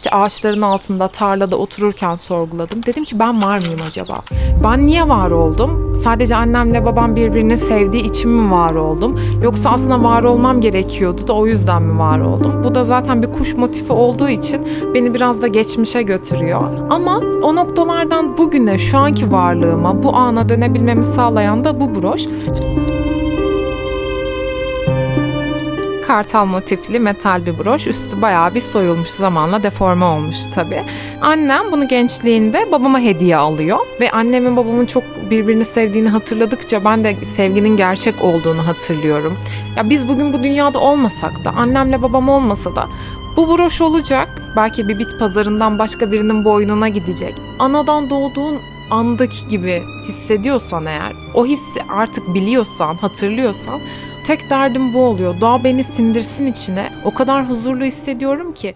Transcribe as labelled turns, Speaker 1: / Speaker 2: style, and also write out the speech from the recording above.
Speaker 1: işte ağaçların altında, tarlada otururken sorguladım. Dedim ki ben var mıyım acaba? Ben niye var oldum? Sadece annemle babam birbirini sevdiği için mi var oldum? Yoksa aslında var olmam gerekiyordu da o yüzden mi var oldum? Bu da zaten bir kuş motifi olduğu için beni biraz da geçmişe götürüyor. Ama o noktalardan bugüne, şu anki varlığıma, bu ana dönebilmemi sağlayan da bu broş. Kartal motifli metal bir broş. Üstü bayağı bir soyulmuş zamanla deforme olmuş tabii. Annem bunu gençliğinde babama hediye alıyor ve annemin babamın çok birbirini sevdiğini hatırladıkça ben de sevginin gerçek olduğunu hatırlıyorum. Ya biz bugün bu dünyada olmasak da annemle babam olmasa da bu broş olacak. Belki bir bit pazarından başka birinin boynuna gidecek. Anadan doğduğun andaki gibi hissediyorsan eğer, o hissi artık biliyorsan, hatırlıyorsan tek derdim bu oluyor. Doğa beni sindirsin içine. O kadar huzurlu hissediyorum ki